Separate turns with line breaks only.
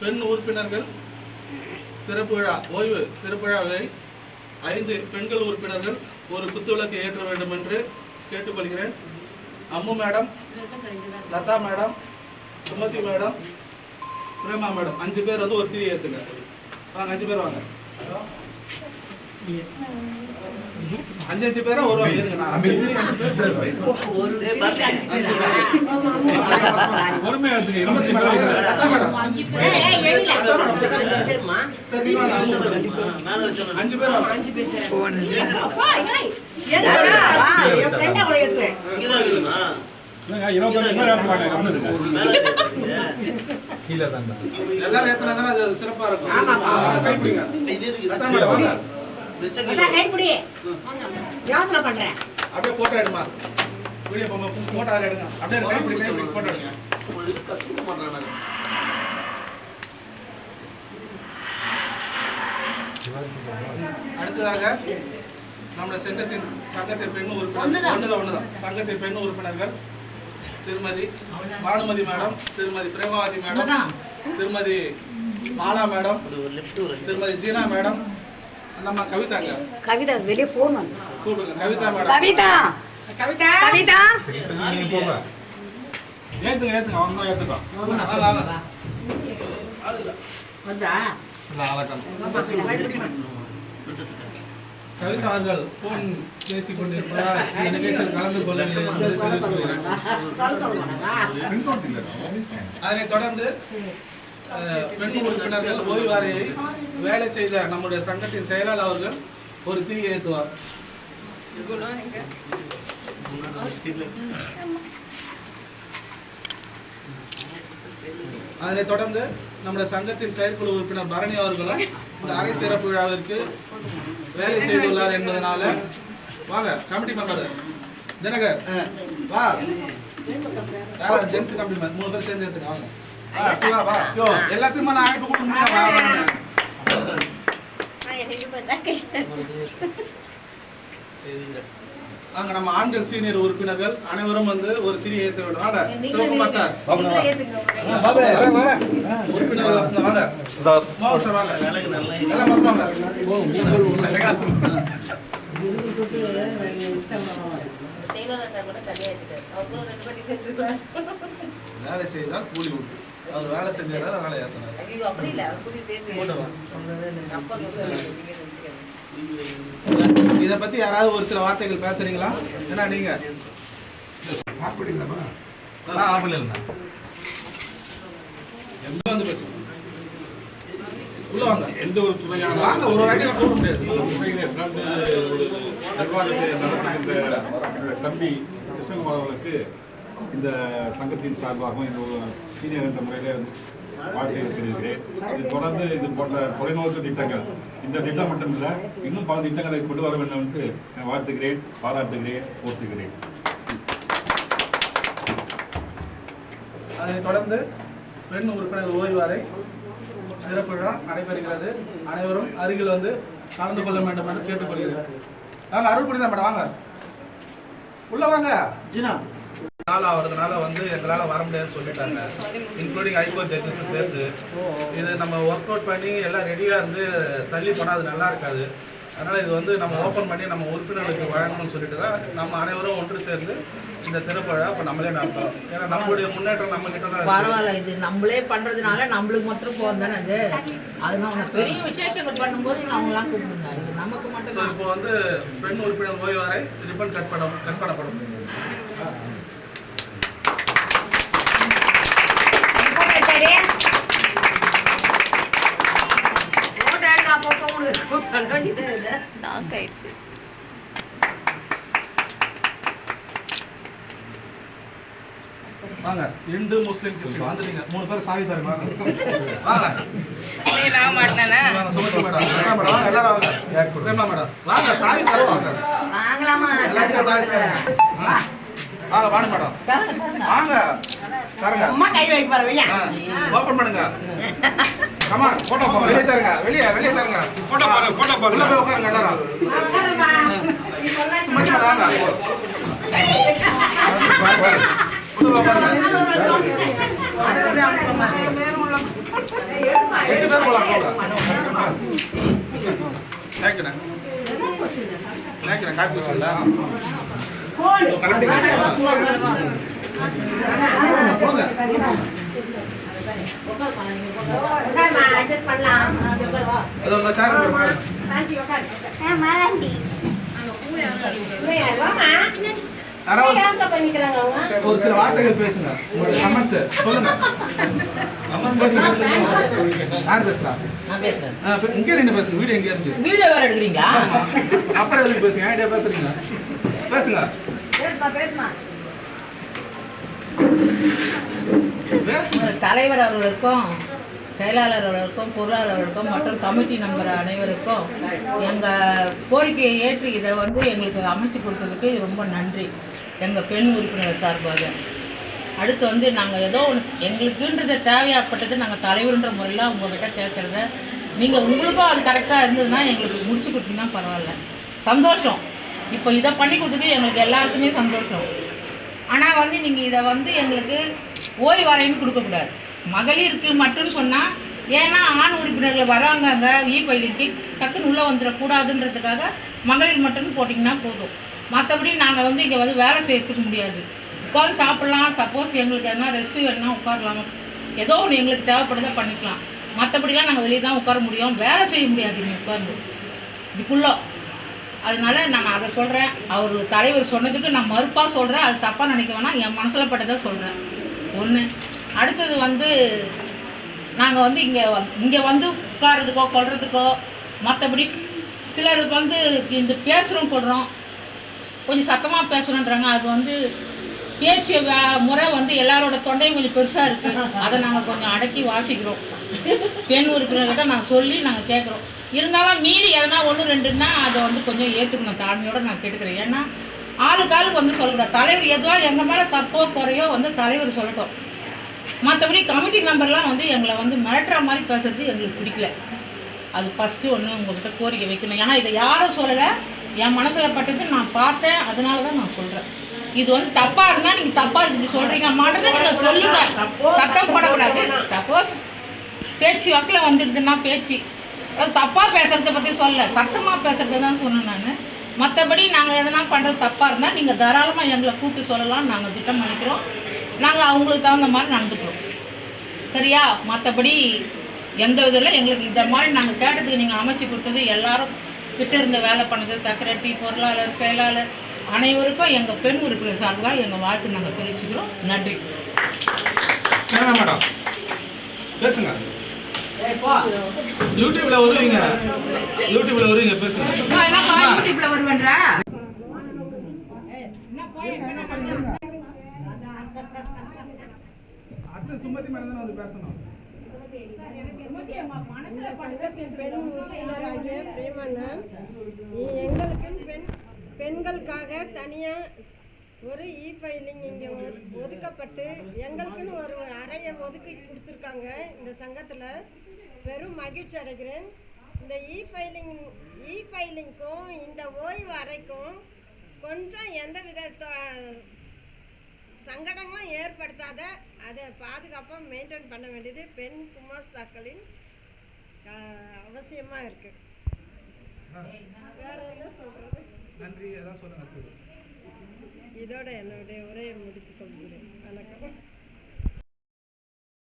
பெண் உறுப்பினர்கள் திறப்பு விழா ஓய்வு திறப்பு விழாவை ஐந்து பெண்கள் உறுப்பினர்கள் ஒரு குத்துவிளக்கு ஏற்ற வேண்டும் என்று கேட்டுக்கொள்கிறேன். Ammu madam Latha madam Sumathi madam Prema madam. அஞ்சு பேர் வந்து ஒரு தீ ஏற்றுங்க வாங்க அஞ்சு பேர் வாங்க. அஞ்சு அஞ்சு பேரா ஒரு அஞ்சு பேர் அஞ்சு. எல்லாரும் அது சிறப்பா இருக்கும்
யோசனை பண்றேன்.
அப்படியே போட்டோ எடுமா? வீடியோ போட்டோ எடுங்க. அப்படியே கைப்பிடி கைப்பிடி போட்டோ எடுங்க. அடுத்ததாக நம்முடைய சங்கத்தின் சங்கத்தின் பெண் உறுப்பினர் ஒண்ணுதான். ஒண்ணுதான் சங்கத்தின் பெண் உறுப்பினர்கள் திருமதி பானுமதி மேடம் திருமதி பிரேமாவதி மேடம் திருமதி மாலா மேடம் திருமதி ஜீனா மேடம் நம்ம கவிதாங்க
கவிதா வெளியே ஃபோன் வந்து
கூப்பிடுங்க. கவிதா மேடம்.
கவிதா!
கவிதா!
கவிதா!
ஏத்துங்க, ஏத்துங்க, அவங்க தான் ஏத்துக்கோ.
வாங்க, வாங்க.
வந்தா
கவிதா அவர்கள் போன் பேசிக் கொண்டிருப்பதால் நிகழ்ச்சியில் கலந்து
மாட்டாங்க
அதனைத் தொடர்ந்து பெண் உறுப்பினர்கள் ஓய்வாரியை வேலை செய்த நம்முடைய சங்கத்தின் செயலாளர் அவர்கள் ஒரு தீ ஏற்றுவார் அதனைத் தொடர்ந்து நம்முடைய சங்கத்தின் செயற்குழு உறுப்பினர் பரணி அவர்களும் இந்த அரை திறப்பு விழாவிற்கு வேலை செய்துள்ளார் என்பதனால வாங்க கமிட்டி மெம்பர் தினகர் வா ஜென்ஸ் கமிட்டி மெம்பர் மூணு பேர் சேர்ந்து எடுத்துங்க வாங்க எல்லாத்தையுமே நான் ஆகிட்டு கூட்ட வாங்க. வாங்க நம்ம ஆண்கள் சீனியர் உறுப்பினர்கள் அனைவரும் வந்து ஒரு திரி ஏற்ற வேண்டும். வாங்க சிவகுமார் சார். வாங்க, வாங்க. உறுப்பினர்கள் வசந்தா, வாங்க சார். வாங்க. எல்லாம் வேலை செய்தால் கூலி உண்டு. அவர் வேலை செஞ்சாலும் அதனால ஏற்றினார் இத பத்தி யாராவது ஒரு சில வார்த்தைகள் பேசுறீங்களா? ஏன்னா நீங்க ஆ, ஆப்பிள் இருந்தா. எங்க வந்து பேசுங்க? உள்ள வாங்க.
எந்த ஒரு துணையான
வாங்க ஒரு வாட்டி முடியாது.
சிறந்து நிர்வாகத்தை நடத்துகின்ற தம்பி கிருஷ்ணகுமார் அவர்களுக்கு இந்த சங்கத்தின் சார்பாகவும் இந்த ஒரு சீனியர் என்ற முறையில் வாழ்த்துக்கள் தெரிவிக்கிறேன். இது தொடர்ந்து இது போன்ற தொலைநோக்கு திட்டங்கள் இந்த திட்டம் மட்டுமில்லை இன்னும் பல திட்டங்களை கொண்டு வர வேண்டும் என்று நான் வாழ்த்துகிறேன் பாராட்டுகிறேன் போற்றுகிறேன்.
அதனைத் தொடர்ந்து பெண் உறுப்பினர் ஓய்வாரை சிறப்பு விழா நடைபெறுகிறது. அனைவரும் அருகில் வந்து கலந்து கொள்ள வேண்டும் என்று கேட்டுக்கொள்கிறேன். வாங்க அருள் புரிதா மேடம் வாங்க. உள்ள வாங்க. ஜினா. நாள் ஆகிறதுனால வந்து எங்களால் வர முடியாதுன்னு சொல்லிட்டாங்க. இன்க்ளூடிங் ஹைகோர்ட் ஜட்ஜஸும் சேர்த்து இது நம்ம ஒர்க் அவுட் பண்ணி எல்லாம் ரெடியாக இருந்து தள்ளி போனால் அது நல்லா இருக்காது. அதனால் இது வந்து நம்ம ஓப்பன் பண்ணி நம்ம உறுப்பினர்களுக்கு வழங்கணும்னு சொல்லிட்டு தான் நம்ம அனைவரும் ஒன்று சேர்ந்து இந்த திறப்பு இப்போ நம்மளே நடத்துறோம் ஏன்னா நம்மளுடைய முன்னேற்றம் நம்ம கிட்ட தான்.
பரவாயில்ல இது நம்மளே பண்றதுனால நம்மளுக்கு மாத்திரம் போதும் தானே அது? அது நம்ம பெரிய விசேஷங்கள் பண்ணும்போது அவங்களாம் கூப்பிடுங்க. இது நமக்கு மட்டும்
இப்போ வந்து பெண் உறுப்பினர் ஓய்வாரை ரிப்பன் கட் பண்ண கட் பண்ணப்படும்.
லாக் ஆயிடுச்சு
வாங்க இந்து முஸ்லீம் கிறிஸ்டின் வந்துட்டீங்க மூணு பேர் சாவி தருங்க வாங்க. வாங்க. சுமதி மேடம். மேடம். வாங்க எல்லாரும் வாங்க. பிரேமா மேடம். வாங்க சாவி வாங்க.
வாங்கலாமா?
சாவி. வாங்க வாங்க மேடம். வாங்க. தரங்க.
அம்மா கை வைக்க பாருங்க
ஓபன் பண்ணுங்க. கமா போட்டோ போங்க வெளியே தருங்க வெளியே வெளியே தருங்க. போட்டோ பாருங்க போட்டோ பாருங்க. உள்ள போய் உட்காருங்க எல்லாரும் சுமதி மேடம் வாங்க. உள்ள உட்காருங்க. எட்டு பேர் போலாம் போகலாம் கேட்குறேன் கேட்குறேன் காப்பி வச்சுங்களா போங்க. ஒரு சில வார்த்தைகள் பேசுங்க உங்களுடைய கமெண்ட்ஸ் சொல்லுங்க கமெண்ட் பேசுங்க யார் பேசலாம்
நான் பேசுறேன்
ஆ, பே- இங்கே நின்று பேசுங்க வீடியோ எங்கே இருக்கு
வீடியோ வேற எடுக்கிறீங்களா
அப்புறம் எதுக்கு பேசுங்க ஐடியா பேசுறீங்க பேசுங்க
பேசுமா பேசுமா
பேசுங்க
தலைவர் அவர்களுக்கும் செயலாளர் அவர்களுக்கும் பொருளாளர் அவர்களுக்கும் மற்றும் கமிட்டி நம்பர் அனைவருக்கும் எங்கள் கோரிக்கையை ஏற்று இதை வந்து எங்களுக்கு அமைச்சு கொடுத்ததுக்கு ரொம்ப நன்றி. எங்கள் பெண் உறுப்பினர் சார்பாக. அடுத்து வந்து நாங்கள் ஏதோ ஒன்று எங்களுக்குன்றது தேவையாப்பட்டது நாங்கள் தலைவருன்ற முறையில் உங்கள்கிட்ட கேட்குறத நீங்கள் உங்களுக்கும் அது கரெக்டாக இருந்ததுன்னா எங்களுக்கு முடிச்சு கொடுத்தீங்கன்னா பரவாயில்ல. சந்தோஷம். இப்போ இதை பண்ணி கொடுத்துக்கு எங்களுக்கு எல்லாருக்குமே சந்தோஷம். ஆனால் வந்து நீங்கள் இதை வந்து எங்களுக்கு ஓய்வறைன்னு கொடுக்கக்கூடாது. மகளிருக்கு மட்டும் சொன்னால் ஏன்னா ஆண் உறுப்பினர்கள் வராங்கங்க இ பயிலுக்கு டக்குன்னு உள்ளே வந்துடக்கூடாதுன்றதுக்காக மகளிர் மட்டும் போட்டிங்கன்னா போதும். மற்றபடி நாங்கள் வந்து இங்கே வந்து வேலை செய்யறதுக்கு முடியாது. உட்காந்து சாப்பிட்லாம் சப்போஸ் எங்களுக்கு எதனா ரெஸ்ட்டு வேணும்னா உட்காரலாம். ஏதோ ஒன்று எங்களுக்கு தேவைப்படுதா பண்ணிக்கலாம். மற்றபடிலாம் நாங்கள் வெளியே தான் உட்கார முடியும். வேலை செய்ய முடியாது இங்கே உட்காந்து இதுக்குள்ளே. அதனால நான் அதை சொல்கிறேன் அவர் தலைவர் சொன்னதுக்கு நான் மறுப்பாக சொல்கிறேன் அது தப்பாக நினைக்க வேணாம். என் மனசில் பட்டதை சொல்கிறேன் ஒன்று அடுத்தது வந்து நாங்கள் வந்து இங்கே இங்கே வந்து உட்கார்றதுக்கோ கொள்றதுக்கோ மற்றபடி சிலர் வந்து இந்த பேசுகிறோம் கொள்கிறோம் கொஞ்சம் சத்தமாக பேசுகிறோன்றாங்க அது வந்து பேச்சு முறை வந்து எல்லாரோட தொண்டையும் கொஞ்சம் பெருசாக இருக்குது அதை நாங்கள் கொஞ்சம் அடக்கி வாசிக்கிறோம். பெண் உறுப்பினர்கிட்ட நான் சொல்லி நாங்கள் கேட்குறோம் இருந்தாலும் மீறி எதனா ஒன்று ரெண்டுன்னா அதை வந்து கொஞ்சம் ஏற்றுக்கணும் தாழ்மையோட நான் கேட்டுக்கிறேன். ஏன்னா ஆளுக்கு ஆளுக்கு வந்து சொல்லக்கூடாது தலைவர் எதுவோ எங்கள் மேலே தப்போ குறையோ வந்து தலைவர் சொல்லட்டும். மற்றபடி கமிட்டி மெம்பர்லாம் வந்து எங்களை வந்து மிரட்டுற மாதிரி பேசுறது எங்களுக்கு பிடிக்கல. அது ஃபஸ்ட்டு ஒன்று உங்கள்கிட்ட கோரிக்கை வைக்கணும். ஏன்னா இதை யாரும் சொல்லலை. என் மனசில் பட்டது நான் பார்த்தேன். அதனால தான் நான் சொல்கிறேன் இது வந்து தப்பாக இருந்தால் நீங்கள் தப்பாக இப்படி சொல்கிறீங்க மாட்டதை நீங்கள் சொல்லுங்க. சத்தம் போடக்கூடாது. சப்போஸ் பேச்சு வாக்கில் வந்துடுதுன்னா பேச்சு. அது தப்பாக பேசுறத பற்றி சொல்லல சத்தமாக பேசுறது தான் சொன்னேன் நான். மற்றபடி நாங்கள் எதனா பண்ணுறது தப்பாக இருந்தால் நீங்கள் தாராளமாக எங்களை கூப்பிட்டு சொல்லலாம் நாங்கள் திட்டம் பண்ணிக்கிறோம். நாங்கள் அவங்களுக்கு தகுந்த மாதிரி நடந்துக்கிறோம். சரியா? மற்றபடி எந்த இதில் எங்களுக்கு இந்த மாதிரி நாங்கள் கேட்டதுக்கு நீங்கள் அமைச்சு கொடுத்தது எல்லாரும் கிட்ட இருந்து வேலை பண்ணது செக்ரட்டரி பொருளாளர் செயலாளர் அனைவருக்கும் எங்கள் பெண் உறுப்பினர் சார்பாக எங்கள் வாழ்த்து நாங்கள் தெரிவிச்சுக்கிறோம். நன்றி.
மேடம். பேசுங்க. யூடியூப்ல வருவீங்க. யூடியூப்ல வருவீங்க பேசுங்க.
யூடியூப்ல வருவேன்றா?
அடுத்து சுமதி மேடம் தான் வந்து பேசணும்.
பெண் பெண்களுக்காக தனியாக ஒரு இ ஃபைலிங் இங்கே ஒதுக்கப்பட்டு எங்களுக்குன்னு ஒரு அறையை ஒதுக்கி கொடுத்துருக்காங்க இந்த சங்கத்தில். பெரும் மகிழ்ச்சி அடைகிறேன். இந்த இ ஃபைலிங் இ ஃபைலிங்க்கும் இந்த ஓய்வு அறைக்கும் கொஞ்சம் எந்தவித தொ- சங்கடங்களும் ஏற்படுத்தாத அதை பாதுகாப்பாக மெயின்டைன் பண்ண வேண்டியது பெண் குமாஸ்தாக்களின் அவசியமாக இருக்கு. வேற என்ன சொல்றது?
நன்றி. ஏதாவது சொல்லுங்க அடுத்தது.
இதோட என்னுடைய உரையை முடித்துக் கொள்கிறேன். வணக்கம்.